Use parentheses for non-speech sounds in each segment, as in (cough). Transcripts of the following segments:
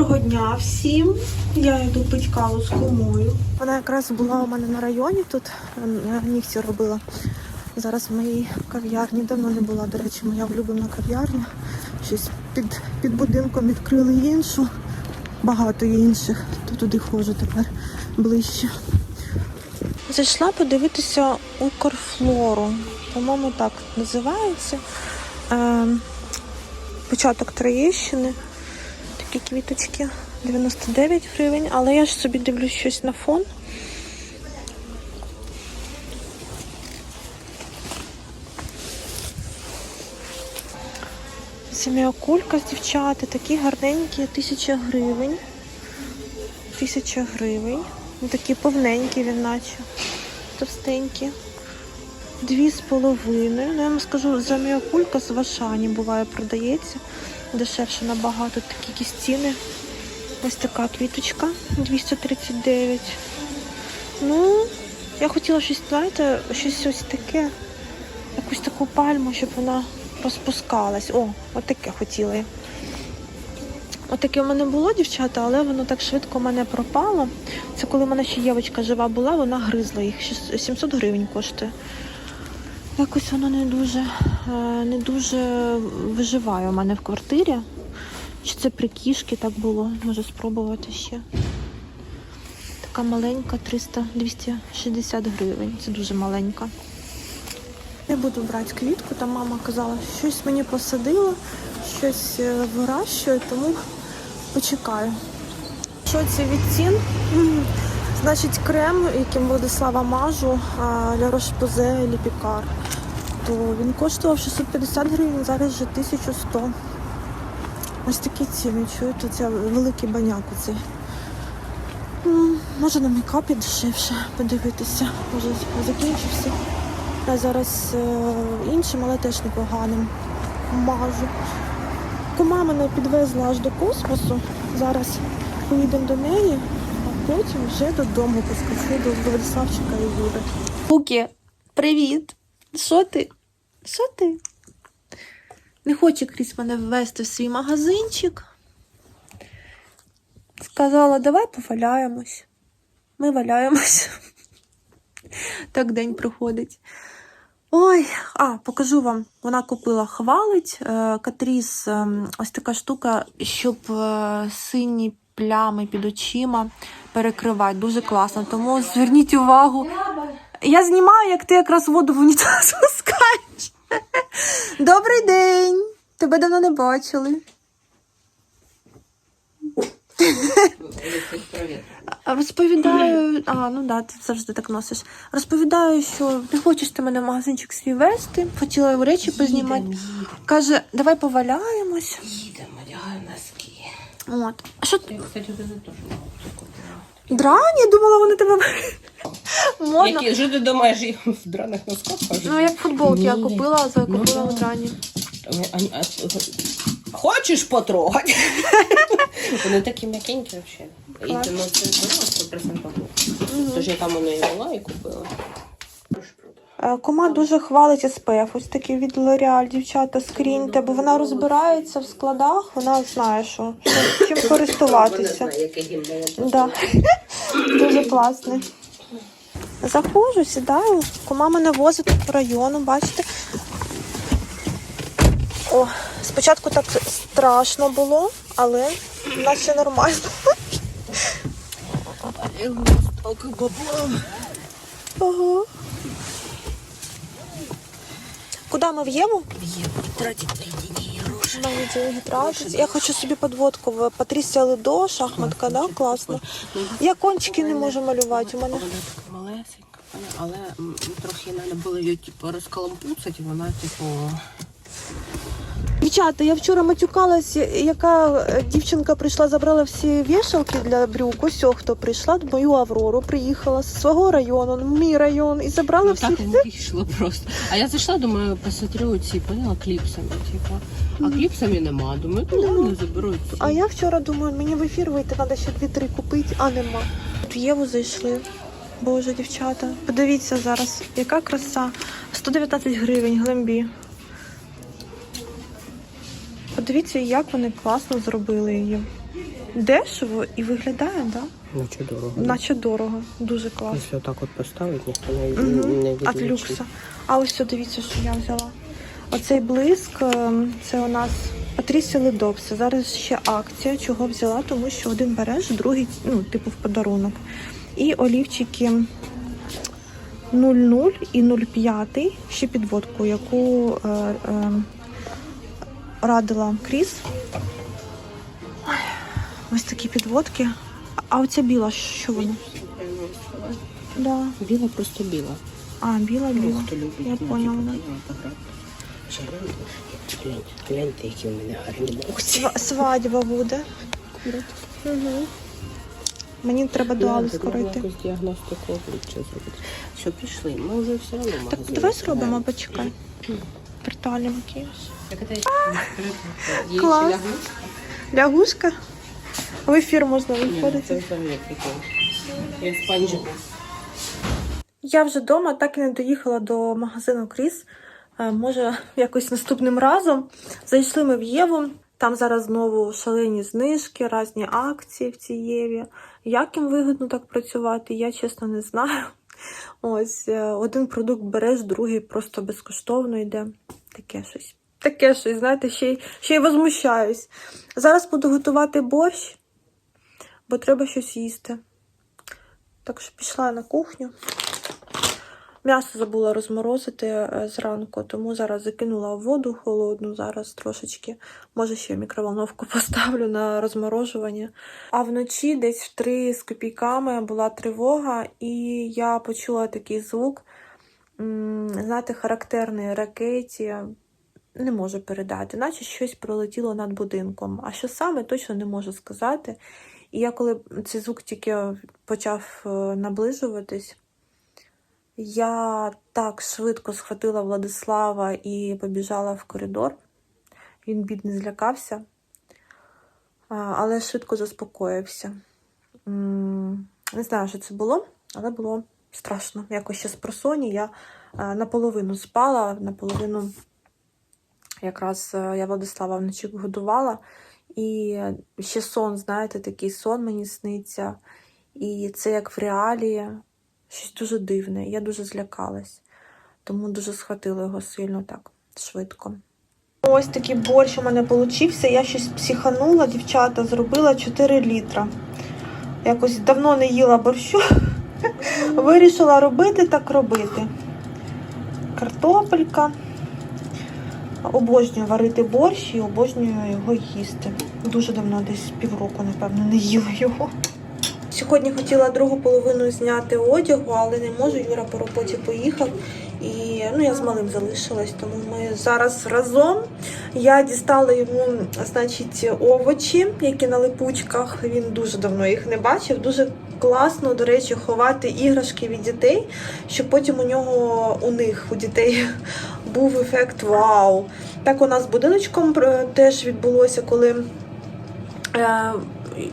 Доброго дня всім. Я йду пити каву з кумою. Вона якраз була у мене на районі тут, е, нігті робила. Зараз в моїй кав'ярні давно не була, до речі, моя улюблена кав'ярня. Щось під, під будинком відкрили іншу. Багато є інших. То туди ходжу тепер ближче. Зайшла подивитися Укрфлору. По-моєму, так називається. Е, початок Троєщини. Такі квіточки 99 гривень, але я ж собі дивлюсь щось на фон. Сім'якулька з дівчата, такі гарненькі, тисяча гривень. Тисяча гривень. Ну, такі повненькі він наче. Товстенькі. Дві з половиною. Ну, я вам скажу, заміакулька з в Ашані буває продається. Дешевше набагато такі якісь ціни. Ось така квіточка 239. Ну, я хотіла щось, знаєте, щось ось таке, якусь таку пальму, щоб вона розпускалась. О, отаке хотіла я. Отаке в мене було, дівчата, але воно так швидко в мене пропало. Це коли в мене ще Євочка жива була, вона гризла їх. 700 гривень коштує. Якось воно не дуже, е, не дуже виживає у мене в квартирі. Чи це при кішки так було? Може спробувати ще. Така маленька, 300, 260 гривень. Це дуже маленька. Я буду брати квітку, там мама казала, що щось мені посадила, щось е, вирощує, тому почекаю. Що це від цін? Значить, крем, яким Владислава мажу для Рошпозе Ліпікар, то він коштував 650 гривень, зараз вже 1100. Ось такі ціни, чуєте, це великий баняк оцей. М, Може на мейкапі дешевше подивитися. Може закінчився. Я зараз е, іншим, але теж непоганим мажу. Кума мене підвезла аж до космосу. Зараз поїдемо до неї, а потім вже додому поскочу до Владиславчика і Юри. Пукі, привіт! Що ти? Що ти? Не хоче Кріс мене ввести в свій магазинчик. Сказала, давай поваляємось. Ми валяємось. (laughs) Так день проходить. Ой, а, покажу вам. Вона купила хвалить. Е, Катріс, е, ось така штука, щоб е, сині плями під очима перекривати. Дуже класно. Тому зверніть увагу. Я знімаю, як ти якраз воду в унітаз (laughs) пускаєш. Добрий день! Тебе давно не бачили. Розповідаю, а ну да, ти завжди так носиш. Розповідаю, що не хочеш ти мене в магазинчик свій вести, хотіла його речі познімати. Каже, давай поваляємось. Їдемо, одягаємо носки. От. А що ти? Я, кстати, это тоже мало. Драні? Думала, вони тебе (laughs) модно. Які, що ти думаєш, в драних носках хожу? Ну, як футболки я купила, за Ну, в драні. А, а, а, Хочеш потрогати? (laughs) Вони такі м'якенькі взагалі. І ти ну, це 100%. Тож я там у неї була і купила. Е, Кома дуже хвалить SPF. Ось такий від L'Oreal, дівчата, скріньте, бо вона розбирається в складах, вона знає, що, що чим користуватися. Вона знає. Да. (laughs) Дуже класний. Заходжу, сідаю. Кума мене возить по району, бачите. О, спочатку так страшно було, але наче нормально. Ага. Куди ми в'ємо? Є, тратить твої деньги. Тратить. Я хочу собі підводку в Патрісія Ледо, шахматка, да? Класно. Я кончики не можу малювати. У мене малесенька, але трохи треба було її типу, розкалампуцати, і вона, типу, Дівчата, я вчора матюкалась, яка е, дівчинка прийшла, забрала всі вішалки для брюк. Ось хто прийшла, мою Аврору приїхала з свого району, ну, мій район, і забрала ну, всі. так вийшло просто. А я зайшла, думаю, посмотрю ці, поняла, кліпсами, типу. А кліпсами нема. Думаю, ну ладно, заберу ці. А я вчора думаю, мені в ефір вийти, треба ще дві-три купити, а нема. В Єву зайшли. Боже, дівчата, подивіться зараз, яка краса. 119 гривень глембі. Подивіться, як вони класно зробили її. Дешево і виглядає, так? Да? Наче дорого. Наче дорого. Дуже класно. Якщо так от поставить, ніхто не, Угу. не От люкса. А ось що, дивіться, що я взяла. Оцей блиск, ем, це у нас Патрісі Ледопса. Зараз ще акція. Чого взяла? Тому що один береш, другий, ну, типу, в подарунок. І олівчики 0,0 і 0,5, ще підводку, яку е, е, радила Кріс. Ось такі підводки. А оця біла, що вона? Да. Біла просто біла. А, біла, біла. Хто любить, Я ну, поняла. типу, гляньте. Гляньте, гляньте, які у мене гарні. Сва- Свадьба буде. Угу. Мені треба до Али скоро йти. якусь діагностику обличчя зробити. Що, пішли? Ми вже все одно Так давай зробимо, почекай. Приталім макіяж. Клас. Лягушка. В ефір можна ну, виходити. Я вже вдома так і не доїхала до магазину Кріс. Е, Може, якось наступним разом. Зайшли ми в Єву. Там зараз знову шалені знижки, різні акції в цій Єві. Як їм вигідно так працювати, я чесно не знаю. Ось е, один продукт береш, другий просто безкоштовно йде. Таке щось. Таке щось, знаєте, ще й, ще й возмущаюсь. Зараз буду готувати борщ, бо треба щось їсти. Так що пішла на кухню. М'ясо забула розморозити е, зранку, тому зараз закинула воду холодну, зараз трошечки. Може, ще мікроволновку (laughs) поставлю на розморожування. А вночі, десь в три з копійками, була тривога, і я почула такий звук, знаєте, характерний ракеті. Не можу передати, наче щось пролетіло над будинком. А що саме, точно не можу сказати. І я коли цей звук тільки почав е, наближуватись, я так швидко схватила Владислава і побіжала в коридор. Він бідний злякався, але швидко заспокоївся. Не знаю, що це було, але було страшно. Якось ще з просоні я наполовину спала, наполовину якраз е, я Владислава вночі годувала. І ще сон, знаєте, такий сон мені сниться. І це як в реалії, щось дуже дивне. Я дуже злякалась, тому дуже схватила його сильно так, швидко. Ось такий борщ у мене получився. Я щось психанула, дівчата, зробила 4 літра. Якось давно не їла борщу. (laughs) Вирішила робити так робити. Картопелька. Обожнюю варити борщ і обожнюю його їсти. Дуже давно, десь півроку, напевно, не їла його. Сьогодні хотіла другу половину зняти одягу, але не можу. Юра по роботі поїхав. І ну, я з малим залишилась, тому ми зараз разом. Я дістала йому, значить, овочі, які на липучках. Він дуже давно їх не бачив. Дуже класно, до речі, ховати іграшки від дітей, щоб потім у нього у них у дітей (laughs) був ефект вау. Так у нас з будиночком е, теж відбулося, коли е,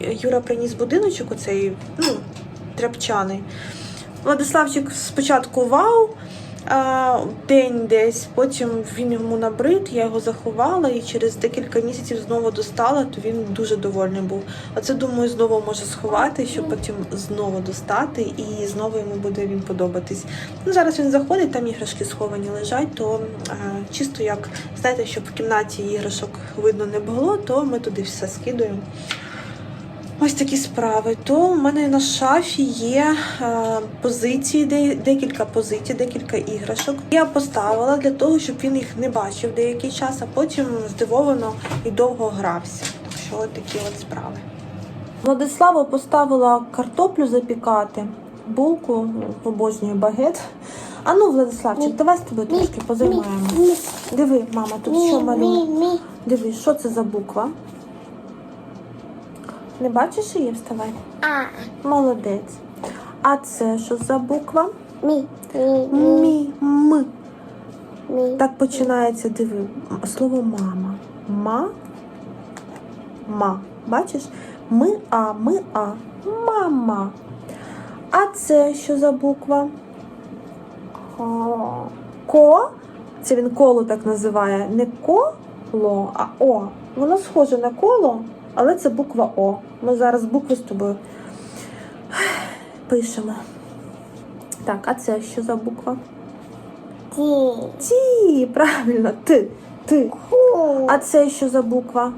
Юра приніс будиночок, оцей ну, тряпчаний. Владиславчик спочатку вау, а, день десь, потім він йому набрид, я його заховала і через декілька місяців знову достала, то він дуже довольний був. Оце, думаю, знову може сховати, щоб потім знову достати і знову йому буде він подобатись. Ну, зараз він заходить, там іграшки сховані лежать, то а, чисто як, знаєте, щоб в кімнаті іграшок видно не було, то ми туди все скидуємо. Ось такі справи. То в мене на шафі є е, позиції, де, декілька позицій, декілька іграшок. Я поставила для того, щоб він їх не бачив деякий час, а потім здивовано і довго грався. Так що такі от справи. Владислава поставила картоплю запікати, булку, обожнюю багет. А ну, Владиславчик, давай з тобою трошки позаймаємо. Диви, мама, тут що малює? Диви, що це за буква? Не бачиш її? Вставай. А, Молодець. А це що за буква? мі, мі, мі, м. мі. Так починається, диви, слово мама. Ма. Ма. Бачиш? Ми а, ми а. Мама. А це що за буква? Ко, Ко. Це він коло так називає. Не коло, а о. Воно схоже на коло, але це буква О. Ми зараз букви з тобою пишемо. Так, а це що за буква? Ті. Ті, правильно, ти. Ти. Ху. А це що за буква?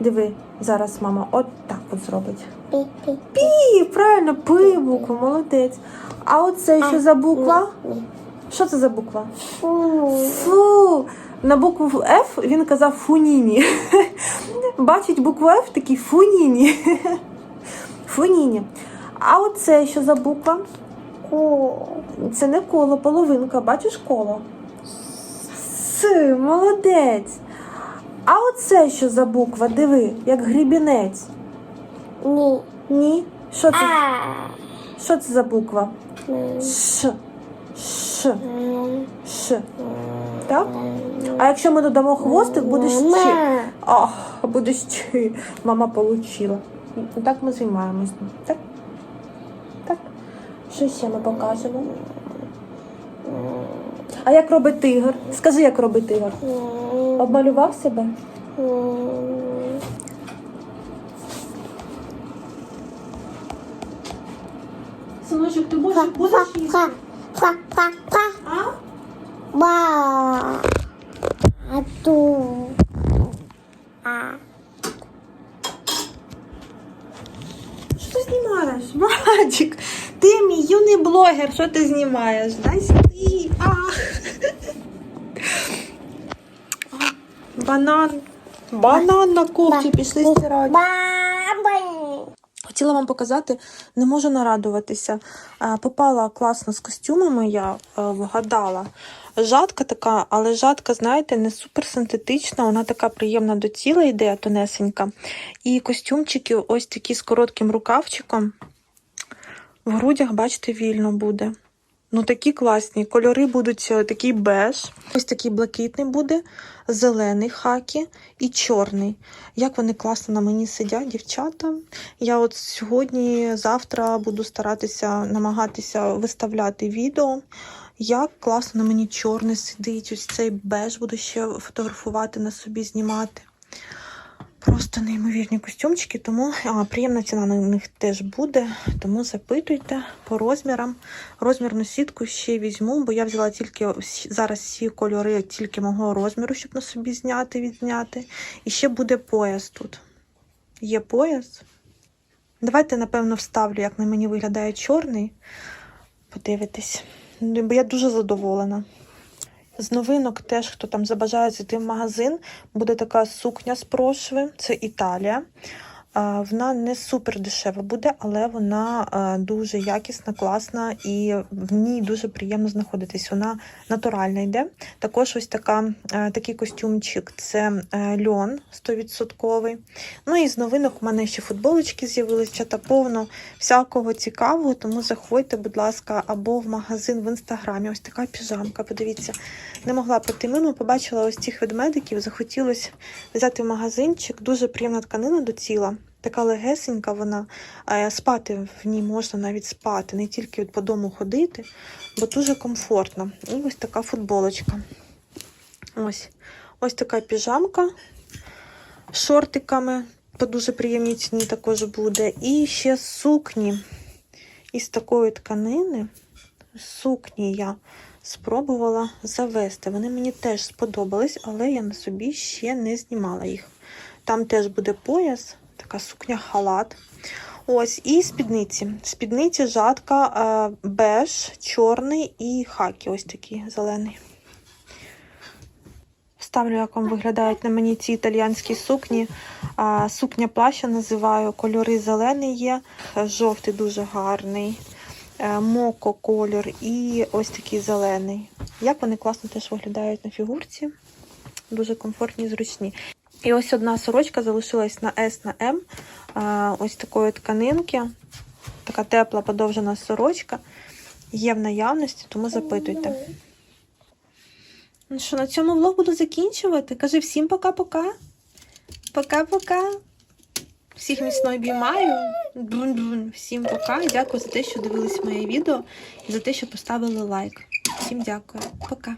Диви, зараз мама от так от зробить. Пі, пі. Пі, правильно, пи буква, молодець. А оце що за буква? Що це за буква? Фу. Фу. На букву Ф він казав фуніні. (laughs) Бачить букву Ф такий фуніні. (laughs) Фуніні. А оце що за буква? Ку. Це не коло, половинка. Бачиш коло? С, молодець. А оце що за буква? Диви, як грібінець. Ні. Ні. Що це? Що це за буква? Ш. Ш. Ш. Так? А якщо ми додамо хвостик, буде ще. Мама. Ах, буде ще. Мама получила. Так ми займаємось. Так? Так. Що ще ми покажемо? А як робить тигр? Скажи, як робить тигр. Обмалював себе? Синочок, ти ха, ха, ха. А? Ба. А ту. А. Що ти знімаєш? Юний блогер, що ти знімаєш? Дай сюди. Ах. Банан. Банан на кофті, пішли стирати. Хотіла вам показати, не можу нарадуватися. Попала класно з костюмами, я е, вгадала. Жатка така, але жатка, знаєте, не супер синтетична, вона така приємна до тіла йде, тонесенька. І костюмчики ось такі з коротким рукавчиком. В грудях, бачите, вільно буде. Ну, такі класні. Кольори будуть е, такий беж, ось такий блакитний буде, зелений хакі і чорний. Як вони класно на мені сидять, дівчата. Я от сьогодні, завтра буду старатися намагатися виставляти відео. Як класно на мені чорний сидить, ось цей беж буду ще фотографувати на собі, знімати. Просто неймовірні костюмчики, тому а, приємна ціна на них теж буде. Тому запитуйте по розмірам. Розмірну сітку ще візьму, бо я взяла тільки зараз всі кольори тільки мого розміру, щоб на собі зняти, відзняти. І ще буде пояс тут. Є пояс. Давайте, напевно, вставлю, як на мені виглядає чорний. Подивитись. Бо я дуже задоволена. З новинок теж, хто там забажає зайти в магазин, буде така сукня з прошви, це Італія. Вона не супер дешева буде, але вона дуже якісна, класна і в ній дуже приємно знаходитись. Вона натуральна йде. Також ось така, такий костюмчик це е, льон 100%. Ну і з новинок у мене ще футболочки з'явилися та повно всякого цікавого, тому заходьте, будь ласка, або в магазин в інстаграмі. Ось така піжамка. Подивіться, не могла пройти мимо, побачила ось цих ведмедиків. Захотілося взяти в магазинчик. Дуже приємна тканина до тіла. Така легесенька вона, Е, спати в ній можна навіть спати, не тільки от по дому ходити, бо дуже комфортно. І ось така футболочка. Ось, ось така піжамка з шортиками по дуже приємній ціні також буде. І ще сукні із такої тканини. Сукні я спробувала завести. Вони мені теж сподобались, але я на собі ще не знімала їх. Там теж буде пояс, така сукня-халат. Ось, і спідниці. Спідниці жатка е, беж, чорний і хакі, ось такий зелений. Ставлю, як вам виглядають на мені ці італіянські сукні. Сукня плаща називаю. Кольори зелений є, жовтий дуже гарний, е, моко колір і ось такий зелений. Як вони класно теж виглядають на фігурці. Дуже комфортні зручні. І ось одна сорочка залишилась на S на M. Ось такої тканинки. Така тепла подовжена сорочка. Є в наявності, тому запитуйте. Ну що, на цьому влог буду закінчувати. Кажи всім пока-пока. Пока-пока. Всіх міцно обіймаю. Бун-бун. Всім пока. Дякую за те, що дивились моє відео і за те, що поставили лайк. Всім дякую. Пока.